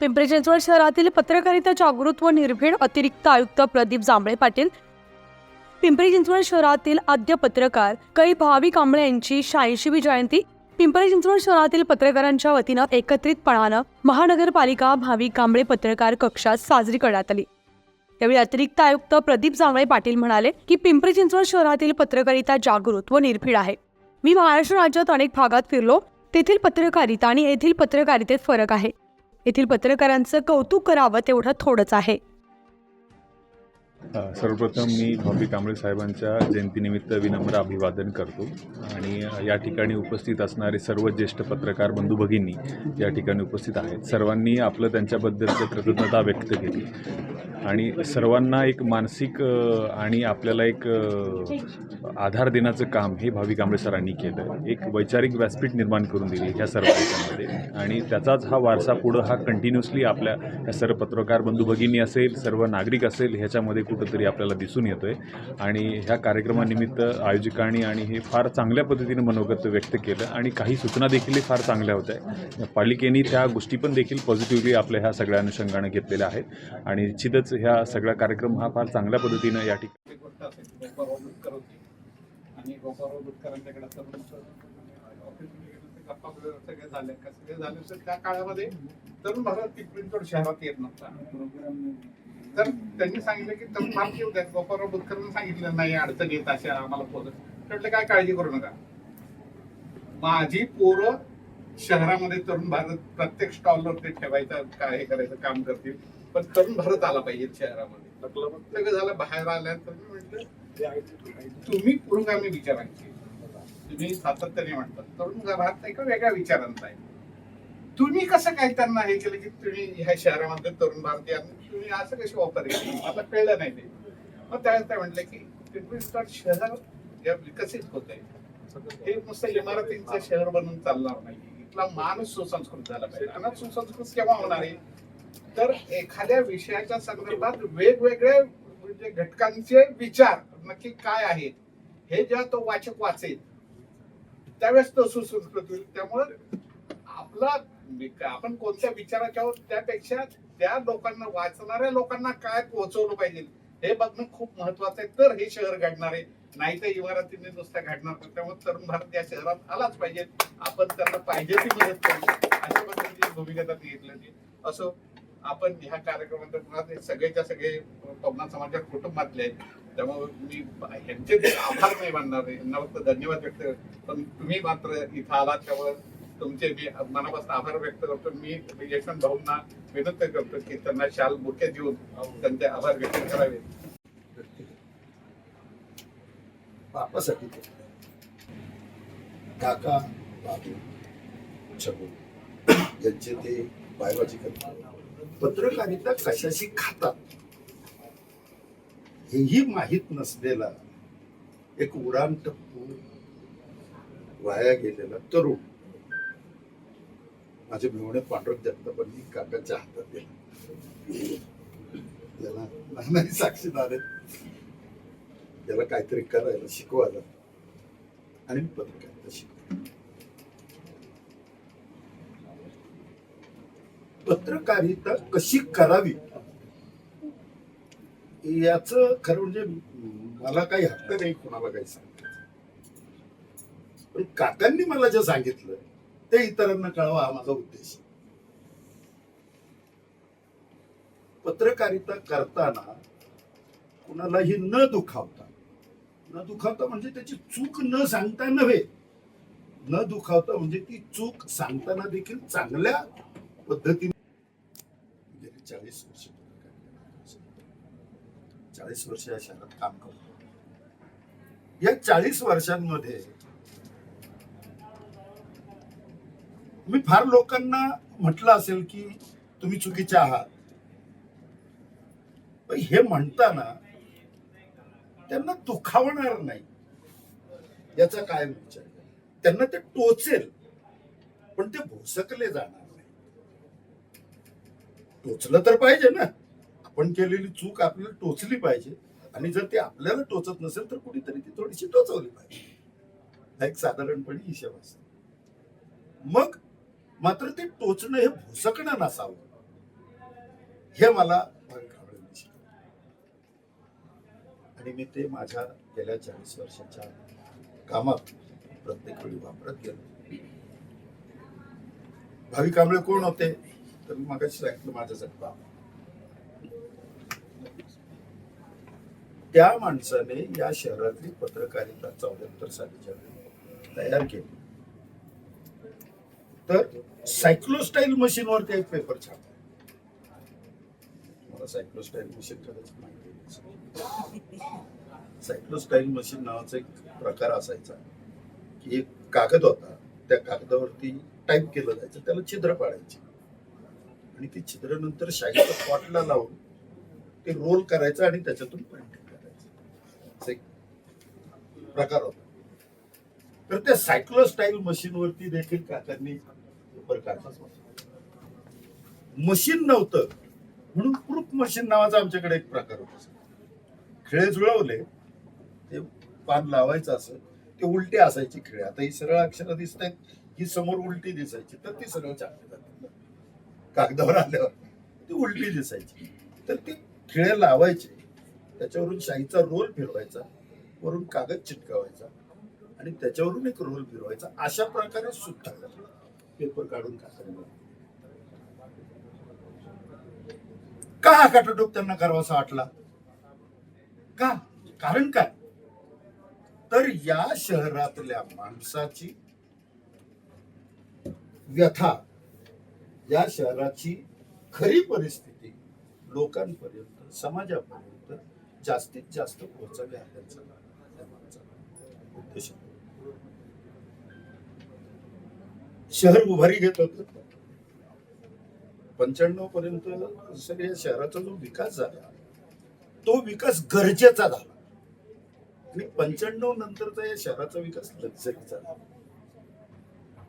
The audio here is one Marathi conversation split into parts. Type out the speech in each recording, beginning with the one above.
पिंपरी चिंचवड शहरातील पत्रकारिता जागृत व निर्भीड अतिरिक्त आयुक्त प्रदीप जांभळे पाटील पिंपरी चिंचवड शहरातील आद्य पत्रकार कै भावी कांबळे यांची शहाऐंशीवी जयंती पिंपरी चिंचवड शहरातील पत्रकारांच्या वतीनं एकत्रितपणानं महानगरपालिका भावी कांबळे पत्रकार कक्षात साजरी करण्यात आली. यावेळी अतिरिक्त आयुक्त प्रदीप जांभळे पाटील म्हणाले की पिंपरी चिंचवड शहरातील पत्रकारिता जागृत व निर्भीड आहे. मी महाराष्ट्र राज्यात अनेक भागात फिरलो तेथील पत्रकारिता आणि येथील पत्रकारितेत फरक आहे. येथील पत्रकारांचं कौतुक करावं तेवढं थोडंच आहे. सर्वप्रथम मी भाभी कांबळे साहेबांच्या जयंतीनिमित्त विनम्र अभिवादन करतो. आणि या ठिकाणी उपस्थित असणारे सर्व ज्येष्ठ पत्रकार बंधू भगिनी या ठिकाणी उपस्थित आहेत. सर्वांनी आपलं त्यांच्याबद्दलचं कृतज्ञता व्यक्त केली. आणि सर्वांना एक मानसिक आणि आपल्याला एक आधार देण्याचं काम हे भावी कांबळे सरांनी केलं. एक वैचारिक व्यासपीठ निर्माण करून दिली ह्या सर्व याच्यामध्ये आणि त्याचाच हा वारसा पुढं हा कंटिन्युअसली आपल्या ह्या सर्व पत्रकार बंधू भगिनी असेल सर्व नागरिक असेल ह्याच्यामध्ये कुठंतरी आपल्याला दिसून येतो आहे आणि ह्या कार्यक्रमानिमित्त आयोजकांनी आणि हे फार चांगल्या पद्धतीने मनोगत व्यक्त केलं आणि काही सूचना देखील फार चांगल्या होत्या. पालिकेने त्या गोष्टी पण देखील पॉझिटिव्हली आपल्या ह्या सगळ्या अनुषंगानं घेतलेल्या आहेत. आणि निश्चितच ह्या सगळा कार्यक्रम हा फार चांगल्या पद्धतीनं या ठिकाणी आणि गोपाळराव सगळे झाले. का सगळे झाले तर त्या काळामध्ये तरुण भारत पिंपरीतोड शहरात येत नव्हता. तर त्यांनी सांगितलं की तर फार येऊ द्या. गोपाळराव बुटकरांनी सांगितलं नाही अडचण येत अशा आम्हाला पोहोचत म्हटलं काय काळजी करू नका. माझी पोरं शहरामध्ये तरुण भारत प्रत्येक स्टॉलवर ते ठेवायचं काय हे करायचं काम करतील. पण तरुण भारत आला पाहिजे शहरामध्ये. सगळं झालं बाहेर आल्यानंतर मी म्हटलं तुम्ही पुरोगामी विचारांची. तुम्ही सातत्याने म्हणतात तरुण भारत एका वेगळ्या विचारांचा आहे. तुम्ही कसं काय त्यांना हे केलं की तुम्ही ह्या शहरामध्ये तरुण भारतीय तुम्ही असं कशी वापर मला कळलं नाही ते. मग त्यावेळेस काय म्हटलं की पिंपरी चिंचवड शहर जे विकसित होत आहे हे नुसतं इमारतींचं शहर बनून चालणार नाही. इथला माणूस सुसंस्कृत झाला पाहिजे. आणि सुसंस्कृत केव्हा होणार आहे? तर एखाद्या विषयाच्या संदर्भात वेगवेगळे म्हणजे घटकांचे विचार नक्की काय आहेत हे जेव्हा तो वाचक वाचेल त्यावेळेस तो सुसंस्कृत होईल. त्यामुळे आपला आपण कोणत्या विचाराच्या त्यापेक्षा त्या लोकांना वाचणाऱ्या लोकांना काय पोहोचवलं पाहिजे? हे बघणं खूप महत्वाचं आहे. तर हे शहर घडणार आहे. नाही तर इमारतीने नुसत्या घडणार नाही. त्यामुळे तरुण भारत या शहरात आलाच पाहिजे. आपण त्यांना पाहिजे ती मदत करू. अशा पद्धतीची भूमिका त्यांनी घेतली असो आपण ह्या कार्यक्रमात हे सगळेच्या सगळे पवना समाजाच्या कुटुंबातले त्यामुळे मी यांचे आभार नाही मानणार. यांना फक्त धन्यवाद व्यक्त पण तुम्ही मात्र इथं आलात त्यामुळे तुमचे मी मनापासून आभार व्यक्त करतो. मी यशवंत भाऊंना विनंती करतो की त्यांना शाल बुके देऊन त्यांचे आभार व्यक्त करावे. बापासाठी काका बाबू छगू यांचे ते बायोलॉजी करतात. पत्रकारिता कशाशी खातात? हेही माहीत नसलेला एक उडान टप्पू वाया गेलेला तरुण. माझे मिळवणे पांडुरंग जगतापांनी काकाच्या हातात दिला त्याला नानाही साक्षीदार आहेत त्याला काहीतरी करायला शिकवायला. आणि मी पत्रकारिता शिकतो पत्रकारिता कशी करावी? याच खरं म्हणजे मला काही हक्क नाही कोणाला काही सांगायचं पण काकांनी मला जे सांगितलं ते इतरांना कळवा हा माझा उद्देश. पत्रकारिता करताना कुणालाही न दुखावता न दुखावता म्हणजे त्याची चूक न सांगता नव्हे न दुखावता म्हणजे ती चूक सांगताना देखील चांगल्या पद्धतीने गेली चाळीस वर्ष चाळीस वर्ष या शहरात काम करतो. या चाळीस वर्षांमध्ये मी फार लोकांना म्हटलं असेल की तुम्ही चुकीचे आहात. हे म्हणताना त्यांना दुखावणार नाही. याचा काय विचार? त्यांना ते टोचेल पण ते भोसकले जाणार नाही. टोचलं तर पाहिजे ना. आपण केलेली चूक आपल्याला टोचली पाहिजे. आणि जर ते आपल्याला टोचत नसेल तर कुणीतरी ती थोडीशी टोचवली पाहिजे. हा एक साधारणपणे हिशेब असतो. मग मात्र ते टोचणं हे भुसकणं नसावं. हे मला आणि मी ते माझ्या गेल्या चाळीस वर्षाच्या कामात प्रत्येक वेळी वापरत गेलो. भावी कांबळे कोण होते? तर मी मागाशी सांगितलं माझ्यासाठी बाबा. त्या माणसाने या शहरातली पत्रकारिता चौऱ्याहत्तर सालीच्या तयार केली. तर सायक्लोस्टाईल मशीनवरती एक पेपर छाप मला सायक्लोस्टाईल मशीन कदाचित माहिती नसेल. सायक्लोस्टाईल मशीन नावाचा एक प्रकार असायचा की एक कागद होता त्या कागदावरती टाईप केलं जायचं त्याला छिद्र पाडायचे. आणि ती छिद्र नंतर शाईच्या पॉटला लावून ते रोल करायचं आणि त्याच्यातून प्रिंटिंग करायचं. असा एक प्रकार होता. तर त्या सायक्लोस्टाईल मशीनवरती देखील काकांनी पेपर मशीन नव्हतं. म्हणून क्रूप मशीन नावाचा आमच्याकडे एक प्रकार होता. खेळ जुळवले ते पान लावायचं असं ते उलटे असायचे खेळ. आता ही सरळ अक्षरं दिसत आहेत ही समोर उलटी दिसायची तर ती सरळ कागदावर आल्यावर ती उलटी दिसायची. तर ते खिळे लावायचे त्याच्यावरून शाईचा रोल फिरवायचा वरून कागद चिटकावायचा आणि त्याच्यावरून एक रोल फिरवायचा अशा प्रकारे सुद्धा पेपर काढून का हा काटाटोप त्यांना करावासा वाटला? का? कारण काय? तर या शहरातल्या माणसाची व्यथा या शहराची खरी परिस्थिती लोकांपर्यंत समाजापर्यंत जास्तीत जास्त पोहोचावी हा त्यांचा उद्देश शहर उभारी घेत होत. पंच्याण्णव पर्यंत सर या शहराचा जो विकास झाला तो विकास गरजेचा झाला. आणि पंच्याण्णव नंतरचा या शहराचा विकास लक्झरीचा झाला.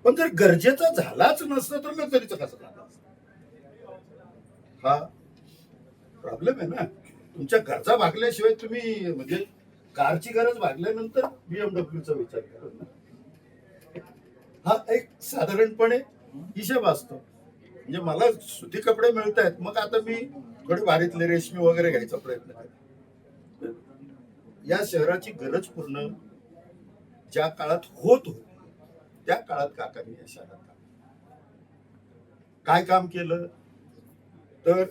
पण जर गरजेचा झालाच नसता तर लक्झरीचा कसा झाला? हा प्रॉब्लेम आहे ना. तुमच्या गरजा भागल्याशिवाय तुम्ही म्हणजे कारची गरज भागल्यानंतर बीएमडब्ल्यूचा विचार करा ना हा एक साधारणपणे हिशेब असतो. म्हणजे मला सुती कपडे मिळत आहेत मग आता मी थोडे भारीतले रेशमी वगैरे घ्यायचा प्रयत्न करतो या शहराची गरज पूर्ण ज्या काळात होत होती त्या काळात काकांनी या शहरात? काय काम केलं? तर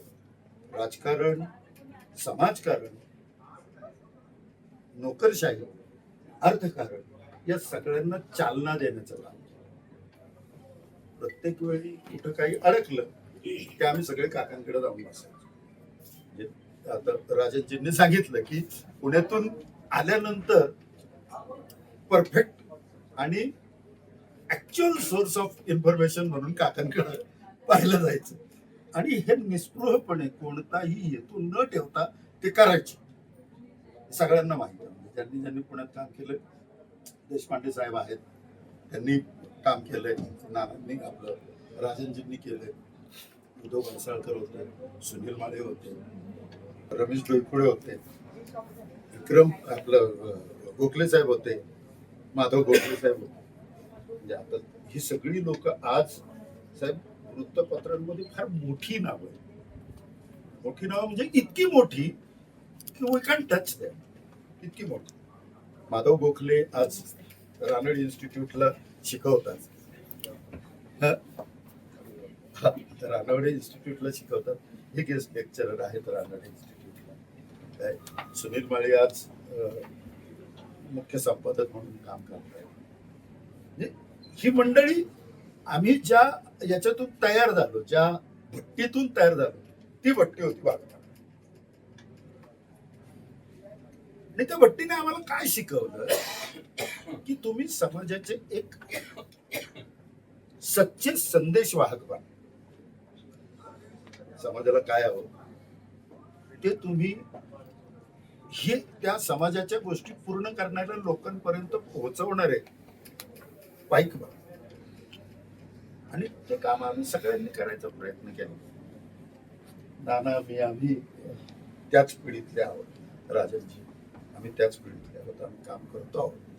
राजकारण समाजकारण नोकरशाही अर्थकारण या सगळ्यांना चालना देण्याचं काम. प्रत्येक वेळी कुठं काही अडकलं की आम्ही सगळे काकांकडे जाऊन बसायचो. म्हणजे आता राजनजींनी सांगितलं की पुण्यातून आल्यानंतर परफेक्ट आणि ऍक्च्युअल सोर्स ऑफ इन्फॉर्मेशन म्हणून काकांकडे पाहिलं जायचं. आणि हे निस्पृहपणे कोणताही हेतू न ठेवता ते करायचे. सगळ्यांना माहिती म्हणजे ज्यांनी ज्यांनी पुण्यात काम केलं देशपांडे साहेब आहेत त्यांनी काम केलंय. नानांनी आपलं राजनजींनी केलंय. उद्धव बनसाळकर होते सुनील माळे होते रमेश डोईफुळे होते विक्रम आपलं गोखले साहेब होते माधव गोखले साहेब होते. म्हणजे आता ही सगळी लोक आज साहेब वृत्तपत्रांमध्ये फार मोठी नावं आहेत. मोठी नावं म्हणजे इतकी मोठी की वी कॅन टच दॅम इतकी मोठी. माधव गोखले आज रानड इन्स्टिट्यूटला शिकवतात. रानवडे इन्स्टिट्यूटला शिकवतात. हे गेस्ट लेक्चरर आहेत रानडे इन्स्टिट्यूटला सुनील माळे आज मुख्य संपादक म्हणून काम करत आहेत म्हणजे ही मंडळी आम्ही ज्या याच्यातून तयार झालो ज्या भट्टीतून तयार झालो ती भट्टी होती बाबा आणि त्या भट्टीने आम्हाला काय शिकवलं? की तुम्ही समाजाचे एक सच्चे संदेश वाहक बना समाजाला काय हवं? ते तुम्ही हे त्या समाजाच्या गोष्टी पूर्ण करणाऱ्या लोकांपर्यंत पोहोचवणारे पाईक बना आणि ते काम आम्ही सगळ्यांनी करायचा प्रयत्न केला. नाना मी आम्ही त्याच पिढीतले आहोत राजनजी. आम्ही त्याच फील्डमध्ये आहोत आम्ही काम करतो आहोत.